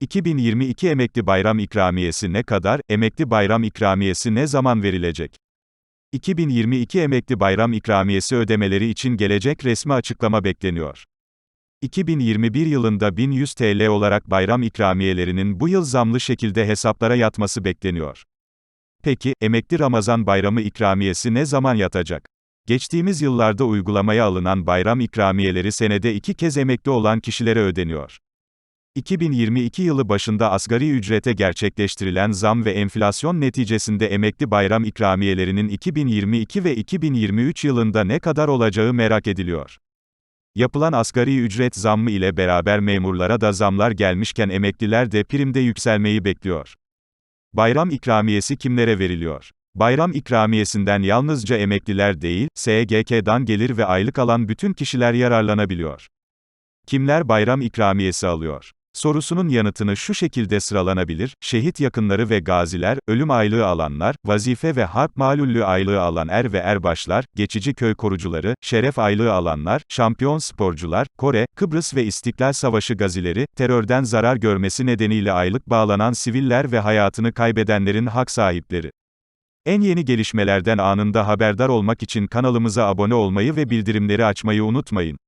2022 Emekli Bayram İkramiyesi ne kadar, Emekli Bayram İkramiyesi ne zaman verilecek? 2022 Emekli Bayram İkramiyesi ödemeleri için gelecek resmi açıklama bekleniyor. 2021 yılında 1100 TL olarak bayram ikramiyelerinin bu yıl zamlı şekilde hesaplara yatması bekleniyor. Peki, emekli Ramazan bayramı ikramiyesi ne zaman yatacak? Geçtiğimiz yıllarda uygulamaya alınan bayram ikramiyeleri senede iki kez emekli olan kişilere ödeniyor. 2022 yılı başında asgari ücrete gerçekleştirilen zam ve enflasyon neticesinde emekli bayram ikramiyelerinin 2022 ve 2023 yılında ne kadar olacağı merak ediliyor. Yapılan asgari ücret zammı ile beraber memurlara da zamlar gelmişken emekliler de primde yükselmeyi bekliyor. Bayram ikramiyesi kimlere veriliyor? Bayram ikramiyesinden yalnızca emekliler değil, SGK'dan gelir ve aylık alan bütün kişiler yararlanabiliyor. Kimler bayram ikramiyesi alıyor? Sorusunun yanıtını şu şekilde sıralanabilir, şehit yakınları ve gaziler, ölüm aylığı alanlar, vazife ve harp malullü aylığı alan er ve erbaşlar, geçici köy korucuları, şeref aylığı alanlar, şampiyon sporcular, Kore, Kıbrıs ve İstiklal Savaşı gazileri, terörden zarar görmesi nedeniyle aylık bağlanan siviller ve hayatını kaybedenlerin hak sahipleri. En yeni gelişmelerden anında haberdar olmak için kanalımıza abone olmayı ve bildirimleri açmayı unutmayın.